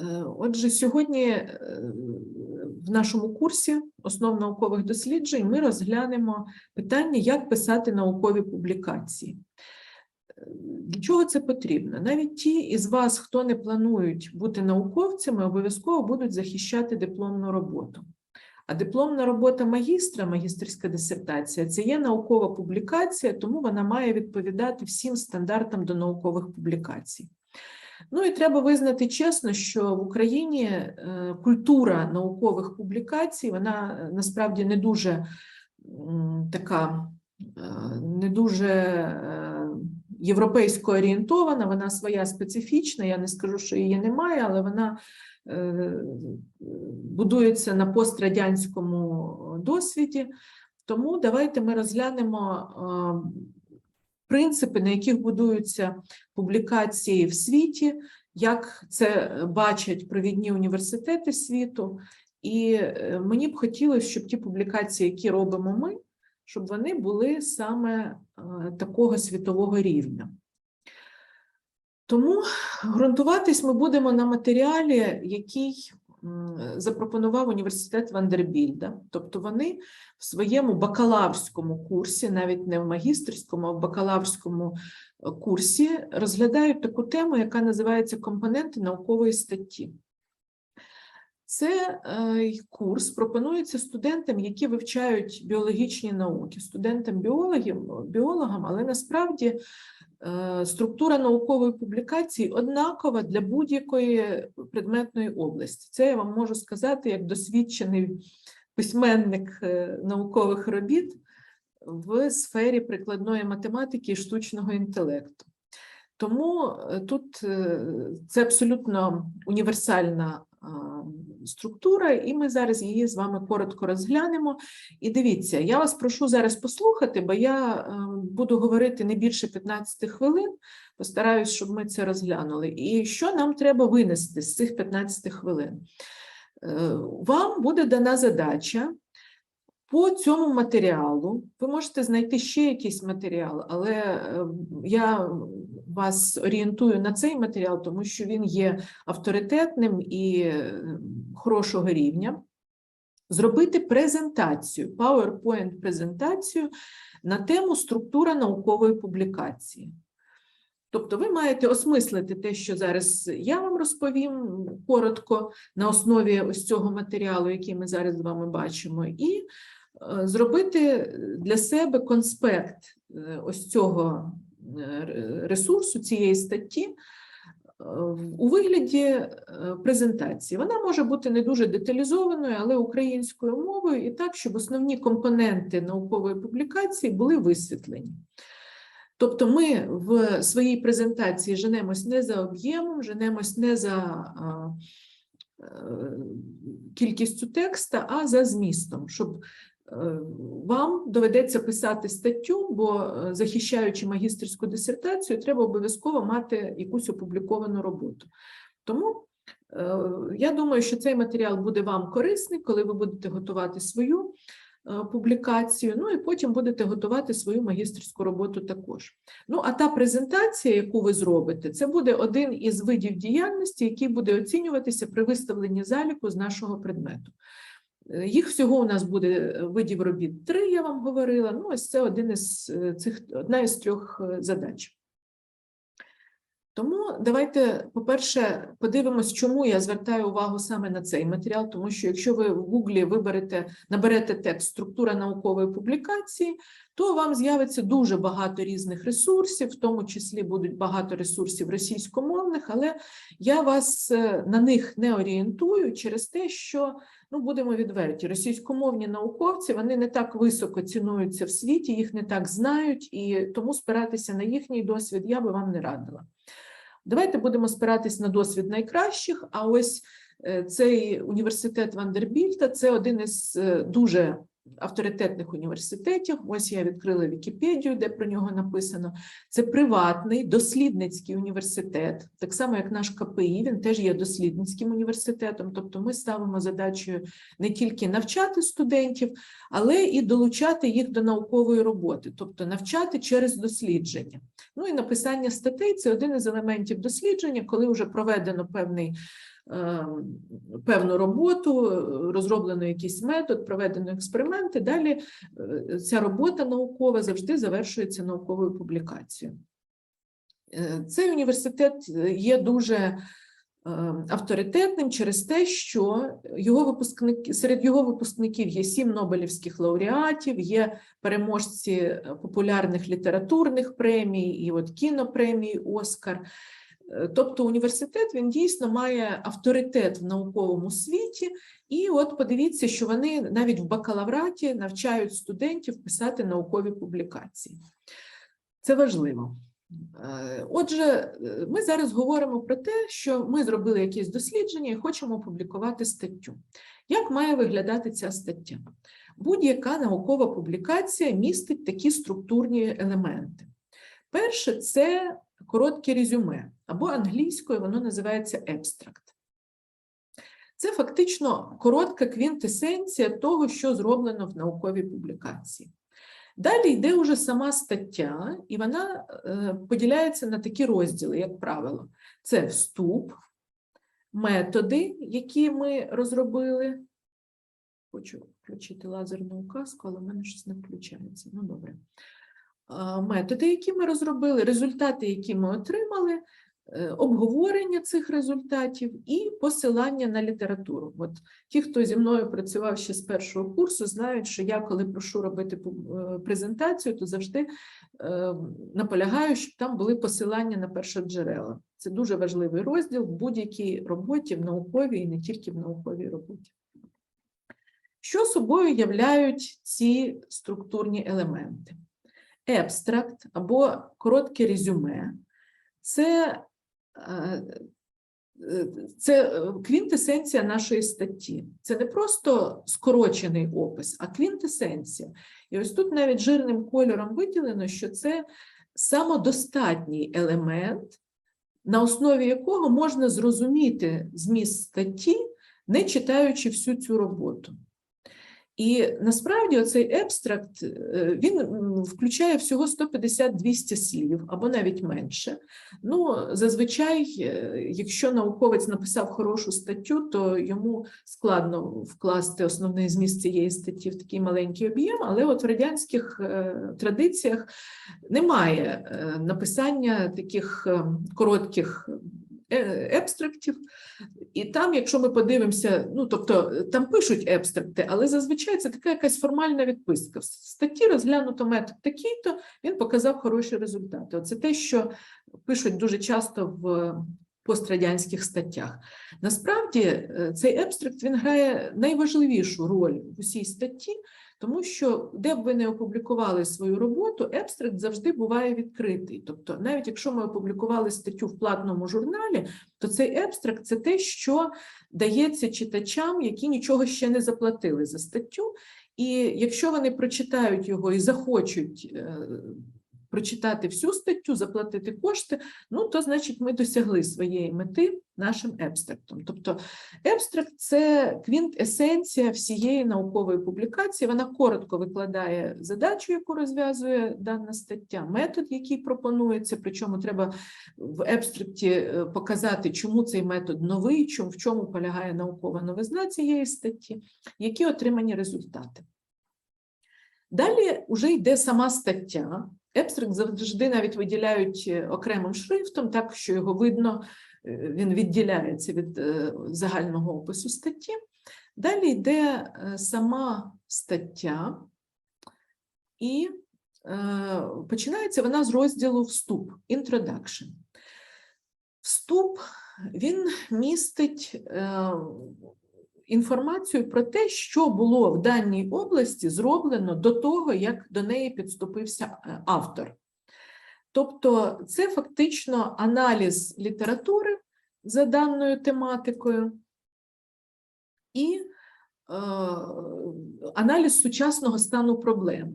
Е, Отже, сьогодні е, в нашому курсі основ наукових досліджень ми розглянемо питання, як писати наукові публікації. Е, Для чого це потрібно? Навіть ті із вас, хто не планують бути науковцями, обов'язково будуть захищати дипломну роботу. А дипломна робота магістра, магістерська дисертація це є наукова публікація, тому вона має відповідати всім стандартам до наукових публікацій. Ну і треба визнати чесно, що в Україні е, культура наукових публікацій вона е, насправді не дуже така, е, не дуже європейсько орієнтована, вона своя специфічна. Я не скажу, що її немає, але вона будується на пострадянському досвіді. Тому давайте ми розглянемо принципи, на яких будуються публікації в світі, як це бачать провідні університети світу. І е, мені б хотілося, щоб ті публікації, які робимо ми, щоб вони були саме е, такого світового рівня. Тому ґрунтуватись ми будемо на матеріалі, який запропонував університет Вандербільда. Тобто вони в своєму бакалаврському курсі, навіть не в магістерському, а в бакалаврському е, курсі, розглядають таку тему, яка називається компоненти наукової статті. Це е, курс пропонується студентам, які вивчають біологічні науки, студентам біологів, біологам, але насправді е, структура наукової публікації однакова для будь-якої предметної області. Це я вам можу сказати як досвідчений письменник е, наукових робіт в сфері прикладної математики і штучного інтелекту. Тому е, тут е, це абсолютно універсальна структура, і ми зараз її з вами коротко розглянемо. І дивіться, я вас прошу зараз послухати, бо я е, буду говорити не більше 15 хвилин. Постараюсь, щоб ми це розглянули. І що нам треба винести з цих 15 хвилин? Е, Вам буде дана задача по цьому матеріалу. Ви можете знайти ще якийсь матеріал, але е, я вас орієнтую на цей матеріал, тому що він є авторитетним і е, хорошого рівня. Зробити презентацію, PowerPoint-презентацію на тему структура наукової публікації. Тобто ви маєте осмислити те, що зараз я вам розповім коротко на основі ось цього матеріалу, який ми зараз з вами бачимо, і зробити для себе конспект е, ось цього е, ресурсу, цієї статті е, у вигляді е, презентації. Вона може бути не дуже деталізованою, але українською мовою, і так, щоб основні компоненти наукової публікації були висвітлені. Тобто ми в своїй презентації женемось не за об'ємом, женемось не за е, кількістю текста, а за змістом, щоб е, вам доведеться писати статтю, бо е, захищаючи магістерську дисертацію, треба обов'язково мати якусь опубліковану роботу. Тому е, я думаю, що цей матеріал буде вам корисний, коли ви будете готувати свою е, публікацію, ну і потім будете готувати свою магістерську роботу також. Ну, а та презентація, яку ви зробите, це буде один із видів діяльності, який буде оцінюватися при виставленні заліку з нашого предмету. Е, Їх всього у нас буде е, видів робіт три, я вам говорила. Ну, ось це один із е, цих одна із трьох задач. Тому давайте, по-перше, подивимось, чому я звертаю увагу саме на цей матеріал, тому що якщо ви в Гуглі виберете, наберете текст структура наукової публікації, то вам з'явиться дуже багато різних ресурсів, в тому числі будуть багато ресурсів російськомовних, але я вас е, на них не орієнтую через те, що ну будемо відверті, російськомовні науковці вони не так високо цінуються в світі, їх не так знають, і тому спиратися на їхній досвід я би вам не радила. Давайте будемо спиратись на досвід найкращих. А ось е, цей університет Вандербільта це один із е, дуже авторитетних університетів. Ось я відкрила Вікіпедію, де про нього написано. Це приватний дослідницький університет, так само як наш КПІ, він теж є дослідницьким університетом. Тобто ми ставимо задачею не тільки навчати студентів, але і долучати їх до наукової роботи, тобто навчати через дослідження. Ну і написання статей це один із елементів дослідження, коли вже проведено певний певну роботу, е, розроблено якийсь метод, проведено експерименти. Далі е, ця робота наукова завжди завершується науковою публікацією. Е, Цей університет є дуже авторитетним через те, що його випускники серед його випускників є сім Нобелівських лауреатів, є переможці популярних літературних премій, і от кінопремії Оскар. Тобто університет він дійсно має авторитет в науковому світі, і от подивіться, що вони навіть в бакалавраті навчають студентів писати наукові публікації. Це важливо. Е, Отже, е, ми зараз говоримо про те, що ми зробили якісь дослідження і хочемо опублікувати статтю. Як має виглядати ця стаття? Будь-яка наукова публікація містить такі структурні елементи. Перше це коротке резюме, або англійською воно називається ебстракт. Це фактично коротка квінтесенція того, що зроблено в науковій публікації. Далі йде уже сама стаття, і вона е, поділяється на такі розділи, як правило. Це вступ, методи, які ми розробили. Хочу включити лазерну указку, але в мене щось не включається. Ну, добре. Методи, які ми розробили, результати, які ми отримали, е, обговорення цих результатів і посилання на літературу. От ті, хто зі мною працював ще з першого курсу, знають, що я, коли прошу робити е, презентацію, то завжди е, наполягаю, щоб там були посилання на першоджерела. Це дуже важливий розділ в будь-якій роботі, в науковій і не тільки в науковій роботі. Що собою являють ці структурні елементи? Ебстракт або коротке резюме це, е, це квінтесенція нашої статті. Це не просто скорочений опис, а квінтесенція. І ось тут навіть жирним кольором виділено, що це самодостатній елемент, на основі якого можна зрозуміти зміст статті, не читаючи всю цю роботу. І насправді оцей ебстракт е, він включає всього 150-200 слів або навіть менше. Ну, зазвичай, е, якщо науковець написав хорошу статтю, то йому складно вкласти основний зміст цієї статті в такий маленький об'єм, але от в радянських е, традиціях немає написання таких е, коротких ебстрактів. І там, якщо ми подивимося, ну тобто там пишуть ебстракти, але зазвичай це така якась формальна відписка. В статті розглянуто метод такий-то, він показав хороші результати. Оце те, що пишуть дуже часто в пострадянських статтях. Насправді е, цей ебстракт він грає найважливішу роль в усій статті, тому що де б ви не опублікували свою роботу, ебстракт завжди буває відкритий. Тобто, навіть якщо ми опублікували статтю в платному журналі, то цей ебстракт це те, що дається читачам, які нічого ще не заплатили за статтю. І якщо вони прочитають його і захочуть е, прочитати всю статтю, заплатити кошти, ну то значить ми досягли своєї мети нашим ебстрактом. Тобто ебстракт це квінт-есенція всієї наукової публікації. Вона коротко викладає задачу, яку розв'язує дана стаття, метод, який пропонується. Причому треба в ебстракті е, показати, чому цей метод новий, чому в чому полягає наукова новизна цієї статті, які отримані результати. Далі вже йде сама стаття. Ебстракт завжди навіть виділяють е, окремим шрифтом, так що його видно, е, він відділяється від е, загального опису статті. Далі йде сама стаття, і починається вона з розділу вступ, introduction. Вступ він містить інформацію про те, що було в даній області зроблено до того, як до неї підступився е, автор. Тобто, це фактично аналіз літератури за даною тематикою і е, аналіз сучасного стану проблеми.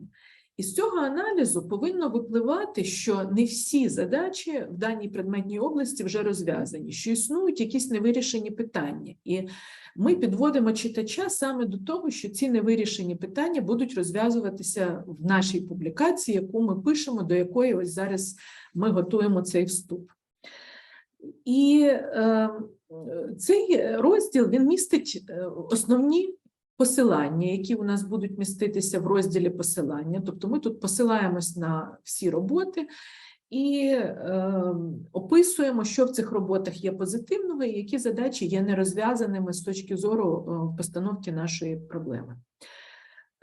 І з цього аналізу повинно випливати, що не всі задачі в даній предметній області вже розв'язані, що існують якісь невирішені питання. І ми підводимо читача саме до того, що ці невирішені питання будуть розв'язуватися в нашій публікації, яку ми пишемо, до якої ось зараз ми готуємо цей вступ. І е, цей розділ він містить е, основні посилання, які у нас будуть міститися в розділі посилання. Тобто ми тут посилаємось на всі роботи і е, описуємо, що в цих роботах є позитивного, і які задачі є нерозв'язаними з точки зору е, постановки нашої проблеми.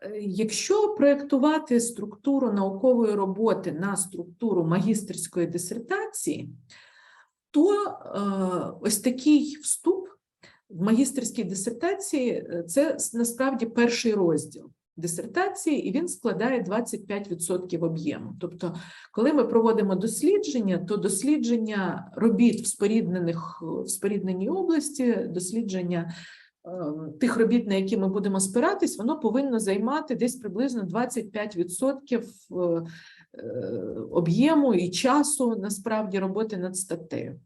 Е, Якщо проєктувати структуру наукової роботи на структуру магістерської дисертації, то е, ось такий вступ в магістерській дисертації е, це насправді перший розділ дисертації, і він складає 25% об'єму. Тобто, коли ми проводимо дослідження, то дослідження робіт в споріднених в спорідненій області, дослідження е, тих робіт, на які ми будемо спиратись, воно повинно займати десь приблизно 25% е, е, об'єму і часу насправді роботи над статтею.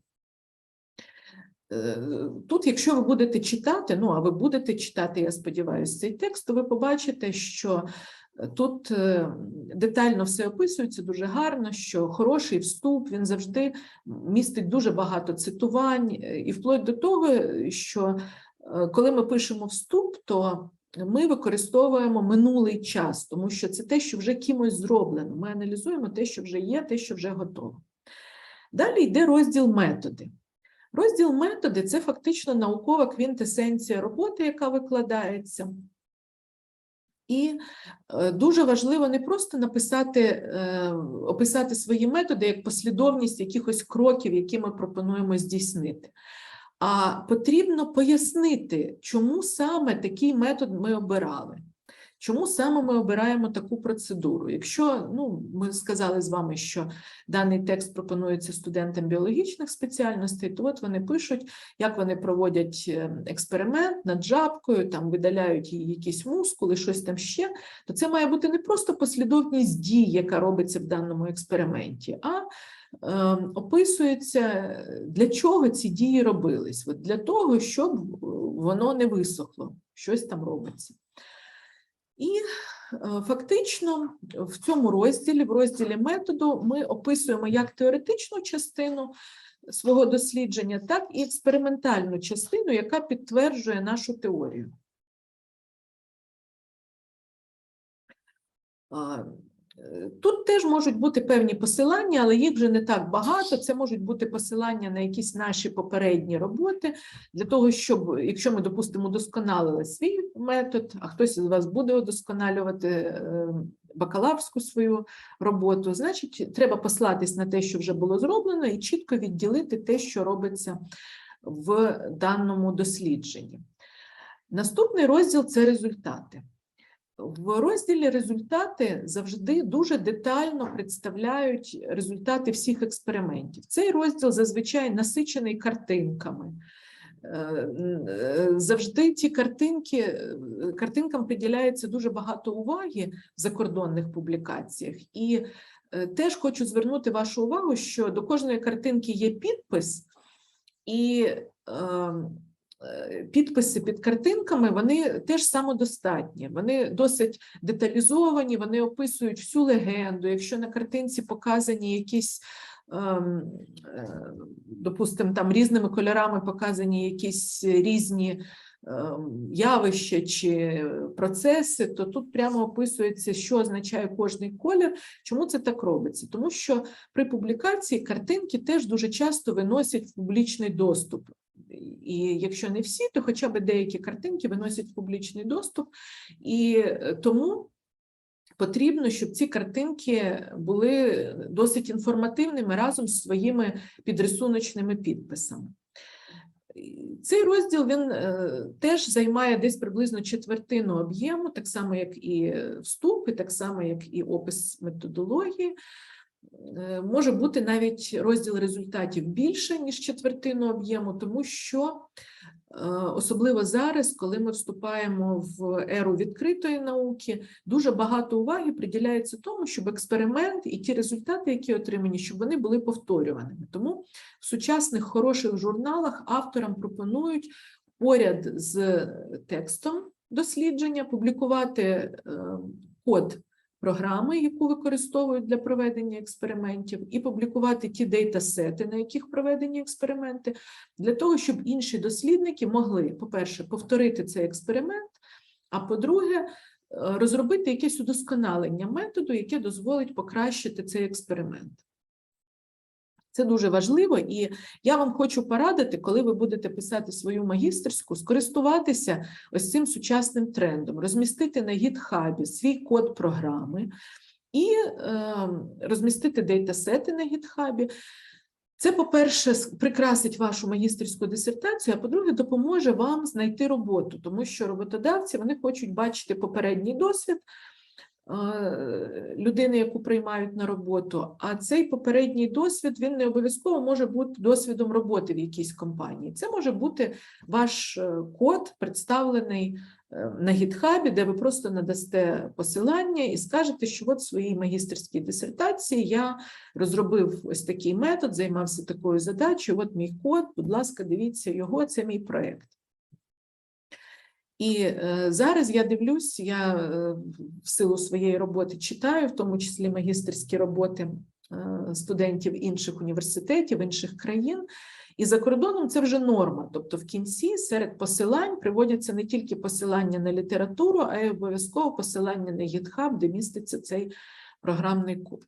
Е, Тут, якщо ви будете читати, ну а ви будете читати, я сподіваюся, цей текст, то ви побачите, що е, тут е, детально все описується дуже гарно, що хороший вступ він завжди містить дуже багато цитувань, і вплоть до того, що коли ми пишемо вступ, то ми використовуємо минулий час, тому що це те, що вже кимось зроблено. Ми аналізуємо те, що вже є, те, що вже готово. Далі йде розділ методи. Розділ методи це фактично наукова квінтесенція роботи, яка викладається. І е, дуже важливо не просто написати, е, описати свої методи як послідовність якихось кроків, які ми пропонуємо здійснити, а потрібно пояснити, чому саме такий метод ми обирали. Чому саме ми обираємо таку процедуру? Якщо ну, ми сказали з вами, що даний текст пропонується студентам біологічних спеціальностей, то от вони пишуть, як вони проводять е, експеримент над жабкою, там видаляють їй якісь мускули, щось там ще, то це має бути не просто послідовність дій, яка робиться в даному експерименті, а е, описується, для чого ці дії робились. От для того, щоб е, воно не висохло, щось там робиться. І е, фактично в цьому розділі, в розділі методу, ми описуємо як теоретичну частину свого дослідження, так і експериментальну частину, яка підтверджує нашу теорію. Тут теж можуть бути певні посилання, але їх вже не так багато. Це можуть бути посилання на якісь наші попередні роботи, для того, щоб, якщо ми, допустимо, удосконалили свій метод, а хтось із вас буде удосконалювати е, бакалаврську свою роботу, значить, треба послатись на те, що вже було зроблено, і чітко відділити те, що робиться в даному дослідженні. Наступний розділ це результати. В розділі результати завжди дуже детально представляють результати всіх експериментів. Цей розділ зазвичай насичений картинками. Е, е, Завжди ці картинки, картинкам приділяється дуже багато уваги в закордонних публікаціях. І е, теж хочу звернути вашу увагу, що до кожної картинки є підпис, і е, е, підписи під картинками вони теж самодостатні, вони досить деталізовані, вони описують всю легенду. Якщо на картинці показані якісь, ем, е, допустимо, там різними кольорами показані якісь різні ем, явища чи процеси, то тут прямо описується, що означає кожний колір. Чому це так робиться? Тому що при публікації картинки теж дуже часто виносять в публічний доступ. І якщо не всі, то хоча б деякі картинки виносять в публічний доступ, і е, тому потрібно, щоб ці картинки були досить інформативними разом з своїми підрисуночними підписами. Цей розділ він е, теж займає десь приблизно четвертину об'єму, так само як і вступ, і так само як і опис методології. Е, Може бути навіть розділ результатів більше, ніж четвертину об'єму, тому що е, особливо зараз, коли ми вступаємо в еру відкритої науки, дуже багато уваги приділяється тому, щоб експеримент і ті результати, які отримані, щоб вони були повторюваними. Тому в сучасних хороших журналах авторам пропонують поряд з текстом дослідження публікувати е, код програми, яку використовують для проведення експериментів, і публікувати ті дейтасети, на яких проведені експерименти, для того, щоб інші дослідники могли, по-перше, повторити цей експеримент, а по-друге, е, розробити якесь удосконалення методу, яке дозволить покращити цей експеримент. Це дуже важливо, і я вам хочу порадити, коли ви будете писати свою магістерську, скористуватися ось цим сучасним трендом, розмістити на гітхабі свій код програми і е, розмістити дейтасети на гітхабі. Це, по-перше, прикрасить вашу магістерську дисертацію, а по-друге, допоможе вам знайти роботу, тому що роботодавці вони хочуть бачити попередній досвід людини, яку приймають на роботу. А цей попередній досвід він не обов'язково може бути досвідом роботи в якійсь компанії. Це може бути ваш е, код, представлений е, на гітхабі, де ви просто надасте посилання і скажете, що от в своїй магістерській дисертації я розробив ось такий метод, займався такою задачею. От мій код, будь ласка, дивіться його, це мій проєкт. І е, зараз я дивлюсь, я е, в силу своєї роботи читаю, в тому числі магістерські роботи е, студентів інших університетів, інших країн. І за кордоном це вже норма. Тобто, в кінці серед посилань приводяться не тільки посилання на літературу, а й обов'язково посилання на GitHub, де міститься цей програмний код.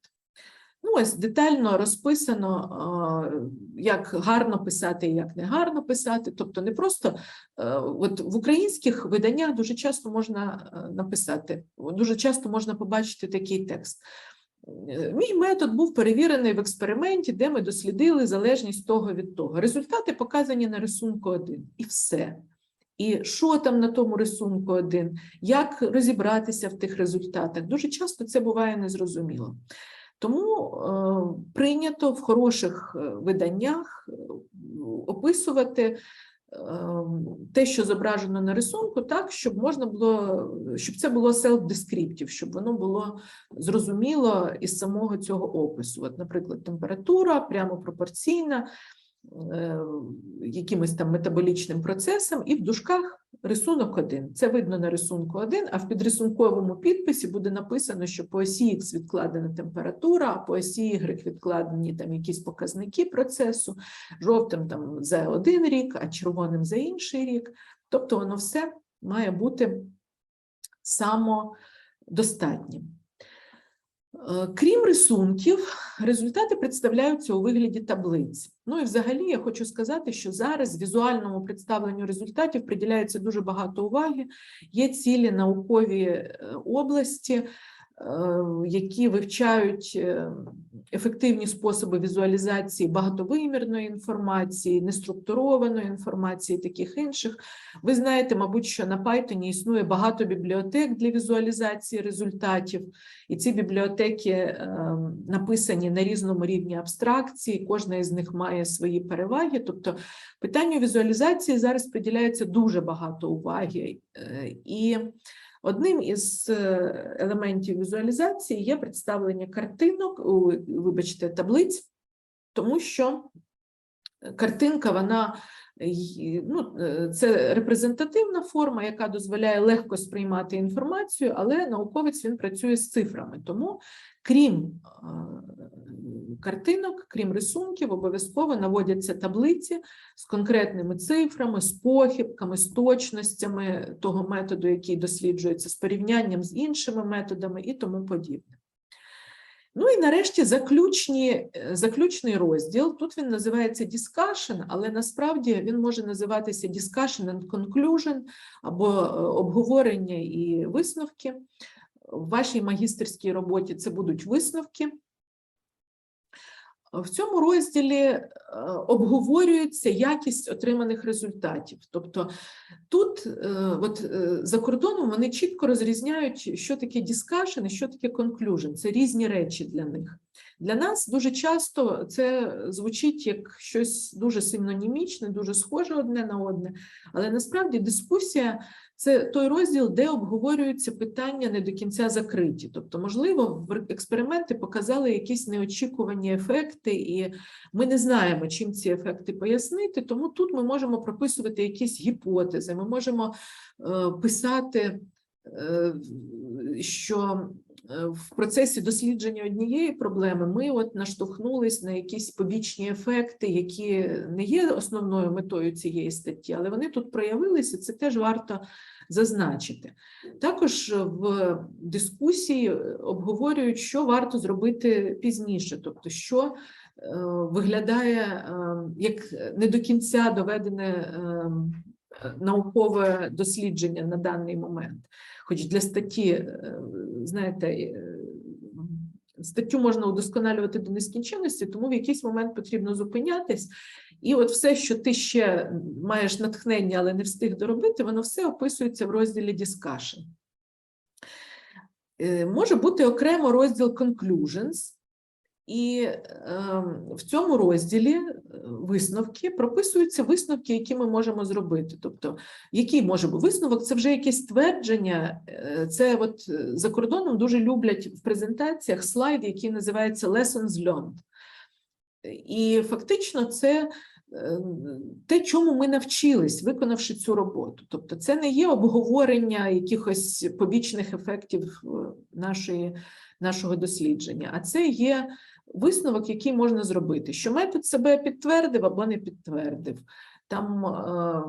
Ну, ось детально розписано, як гарно писати і як не гарно писати. Тобто, не просто е, от в українських виданнях дуже часто можна е, написати, дуже часто можна побачити такий текст. Е, Мій метод був перевірений в експерименті, де ми дослідили залежність того від того. Результати показані на рисунку 1. І все. І що там на тому рисунку 1, як розібратися в тих результатах. Дуже часто це буває незрозуміло. Тому е, прийнято в хороших е, виданнях е, описувати те, що зображено на рисунку, так, щоб можна було, щоб це було self-descriptive, щоб воно було зрозуміло із самого цього опису. От, наприклад, температура прямо пропорційна якимось там метаболічним процесам, і в дужках рисунок 1. Це видно на рисунку 1, а в підрисунковому підписі буде написано, що по осі Х відкладена температура, а по осі Y відкладені там якісь показники процесу, жовтим там за один рік, а червоним за інший рік. Тобто воно все має бути самодостатнім. Е, Крім рисунків, результати представляються у вигляді таблиць. Ну і взагалі я хочу сказати, що зараз візуальному представленню результатів приділяється дуже багато уваги. Є цілі наукові е, області, які вивчають е, ефективні способи візуалізації багатовимірної інформації, неструктурованої інформації, таких інших. Ви знаєте, мабуть, що на Python існує багато бібліотек для візуалізації результатів. І ці бібліотеки е, написані на різному рівні абстракції, кожна із них має свої переваги. Тобто питанню візуалізації зараз приділяється дуже багато уваги. Е, І одним із е, елементів візуалізації є представлення картинок, вибачте, таблиць, тому що картинка, вона ну, е, це репрезентативна форма, яка дозволяє легко сприймати інформацію, але науковець він працює з цифрами. Тому, крім картинок, крім рисунків, обов'язково наводяться таблиці з конкретними цифрами, з похибками, з точностями того методу, який досліджується, з порівнянням з іншими методами і тому подібне. Ну і нарешті заключні, е, заключний розділ. Тут він називається discussion, але насправді він може називатися discussion and conclusion або е, обговорення і висновки. В вашій магістерській роботі це будуть висновки. В цьому розділі е, обговорюється якість отриманих результатів. Тобто тут е, от, е, за кордоном вони чітко розрізняють, що таке discussion і що таке conclusion. Це різні речі для них. Для нас дуже часто це звучить як щось дуже синонімічне, дуже схоже одне на одне, але насправді дискусія це той розділ, де обговорюються питання не до кінця закриті. Тобто, можливо, експерименти показали якісь неочікувані ефекти, і ми не знаємо, чим ці ефекти пояснити. Тому тут ми можемо прописувати якісь гіпотези, ми можемо е, писати, е, що в процесі дослідження однієї проблеми ми от наштовхнулись на якісь побічні ефекти, які не є основною метою цієї статті, але вони тут проявилися. Це теж варто зазначити. Також в дискусії обговорюють, що варто зробити пізніше, тобто, що е, виглядає е, як не до кінця доведене е, наукове дослідження на даний момент. Хоч для статті, е, знаєте, е, статтю можна удосконалювати до нескінченності, тому в якийсь момент потрібно зупинятись. І от все, що ти ще маєш натхнення, але не встиг доробити, воно все описується в розділі Discussion. Е, Може бути окремо розділ Conclusions, і е, в цьому розділі е, висновки прописуються висновки, які ми можемо зробити. Тобто, який може бути висновок, це вже якесь твердження. е, Це от е, за кордоном дуже люблять в презентаціях слайд, який називається Lessons Learned. І фактично це те, чому ми навчились, виконавши цю роботу. Тобто, це не є обговорення якихось побічних ефектів нашої, нашого дослідження, а це є висновок, який можна зробити, що метод себе підтвердив або не підтвердив. Там е,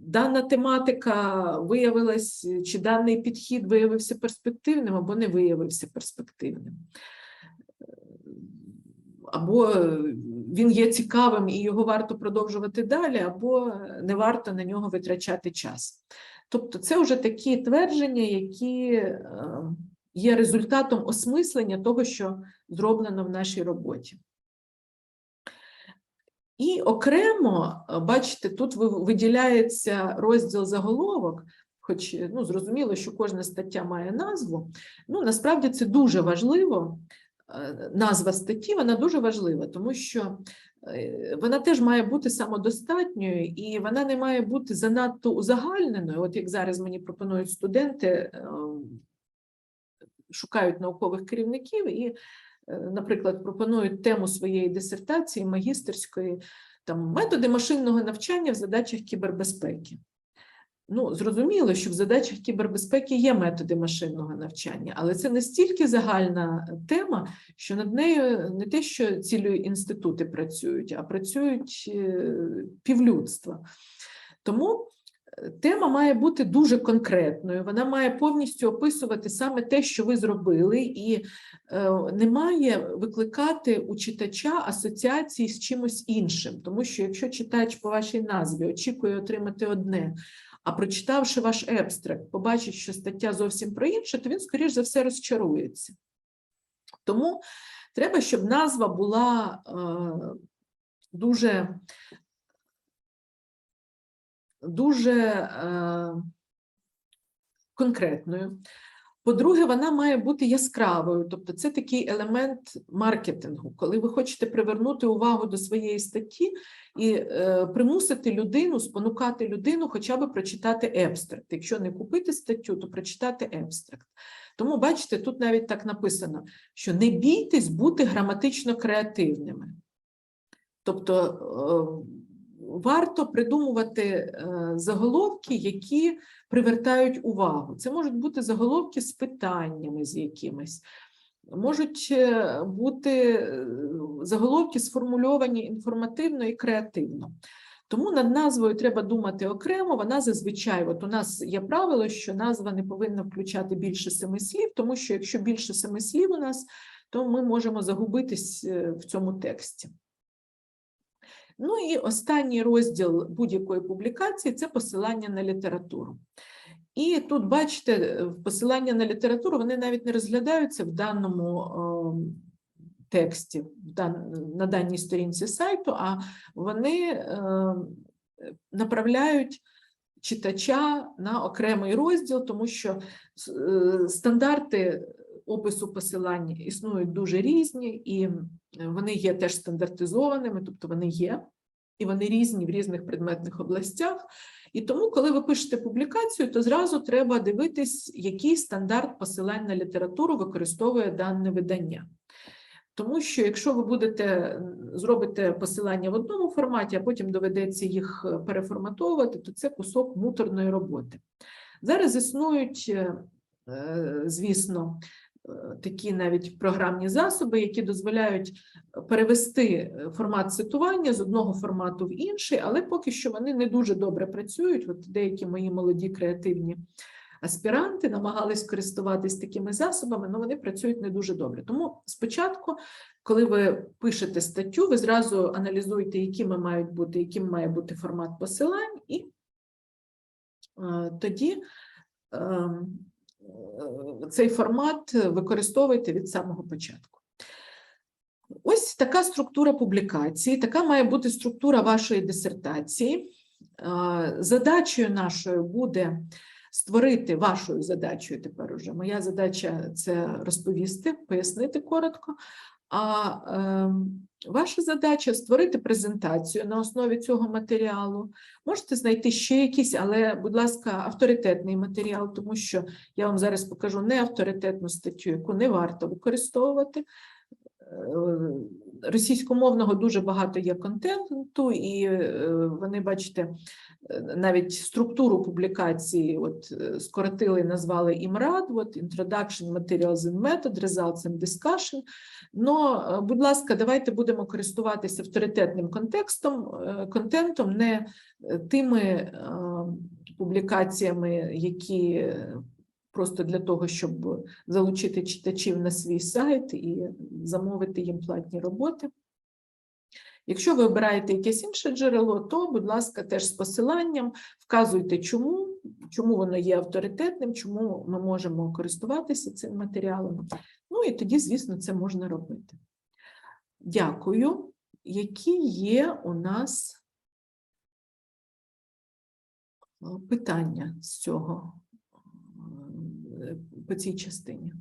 дана тематика виявилась, чи даний підхід виявився перспективним або не виявився перспективним. Або він є цікавим і його варто продовжувати далі, або не варто на нього витрачати час. Тобто, це вже такі твердження, які е, є результатом осмислення того, що зроблено в нашій роботі. І окремо, е, бачите, тут виділяється розділ заголовок, хоч ну, зрозуміло, що кожна стаття має назву. Ну, насправді це дуже важливо. Е, Назва статті вона дуже важлива, тому що е, вона теж має бути самодостатньою і вона не має бути занадто узагальненою. От як зараз мені пропонують студенти, е, шукають наукових керівників і, е, наприклад, пропонують тему своєї дисертації, магістерської, там методи машинного навчання в задачах кібербезпеки. Ну, зрозуміло, що в задачах кібербезпеки є методи машинного навчання, але це настільки загальна тема, що над нею не те, що цілі інститути працюють, а працюють е, півлюдства. Тому тема має бути дуже конкретною, вона має повністю описувати саме те, що ви зробили, і е, не має викликати у читача асоціації з чимось іншим. Тому що якщо читач по вашій назві очікує отримати одне, а прочитавши ваш ебстракт, побачить, що стаття зовсім про інше, то він, скоріш за все, розчарується. Тому треба, щоб назва була е, дуже, дуже е, конкретною. По-друге, вона має бути яскравою, тобто це такий елемент маркетингу, коли ви хочете привернути увагу до своєї статті і е, примусити людину, спонукати людину хоча б прочитати ебстракт. Якщо не купити статтю, то прочитати ебстракт. Тому, бачите, тут навіть так написано, що не бійтесь бути граматично креативними. Тобто е, варто придумувати е, заголовки, які привертають увагу. Це можуть бути заголовки з питаннями з якимись, можуть е, бути е, заголовки сформульовані інформативно і креативно. Тому над назвою треба думати окремо. Вона зазвичай, от у нас є правило, що назва не повинна включати більше семи слів, тому що якщо більше семи слів у нас, то ми можемо загубитись в цьому тексті. Ну і останній розділ будь-якої публікації це посилання на літературу. І тут, бачите, посилання на літературу вони навіть не розглядаються в даному тексті, на даній сторінці сайту, а вони е, направляють читача на окремий розділ, тому що е, стандарти опису посилань існують дуже різні, і вони є теж стандартизованими, тобто вони є, і вони різні в різних предметних областях. І тому, коли ви пишете публікацію, то зразу треба дивитись, який стандарт посилань на літературу використовує дане видання. Тому що якщо ви будете зробите посилання в одному форматі, а потім доведеться їх е, переформатовувати, то це кусок муторної роботи. Зараз існують е, е, звісно, е, такі навіть програмні засоби, які дозволяють перевести е, формат цитування з одного формату в інший, але поки що вони не дуже добре працюють. От деякі мої молоді креативні аспіранти намагались користуватись такими засобами, але вони працюють не дуже добре. Тому спочатку, коли ви пишете статтю, ви зразу аналізуєте, якими мають бути, яким має бути формат посилань, і е, тоді ем, е, цей формат використовуйте від самого початку. Ось така структура публікації, така має бути структура вашої дисертації. Задачею нашою буде створити вашою задачею тепер уже. Моя задача це розповісти, пояснити коротко. А е, ваша задача створити презентацію на основі цього матеріалу. Можете знайти ще якийсь, але, будь ласка, авторитетний матеріал, тому що я вам зараз покажу не авторитетну статтю, яку не варто використовувати. Російськомовного дуже багато є контенту, і е, вони, бачите, навіть структуру публікації от, е, скоротили, назвали імрад, от, Introduction Materials and Method, Results and Discussion. Но, е, будь ласка, давайте будемо користуватися авторитетним контекстом, контентом, не тими публікаціями, які просто для того, щоб залучити читачів на свій сайт і замовити їм платні роботи. Якщо ви обираєте якесь інше джерело, то, будь ласка, теж з посиланням вказуйте, чому, чому воно є авторитетним, чому ми можемо користуватися цим матеріалом. Ну і тоді, звісно, це можна робити. Дякую. Які є у нас е, питання з цього по цій частині?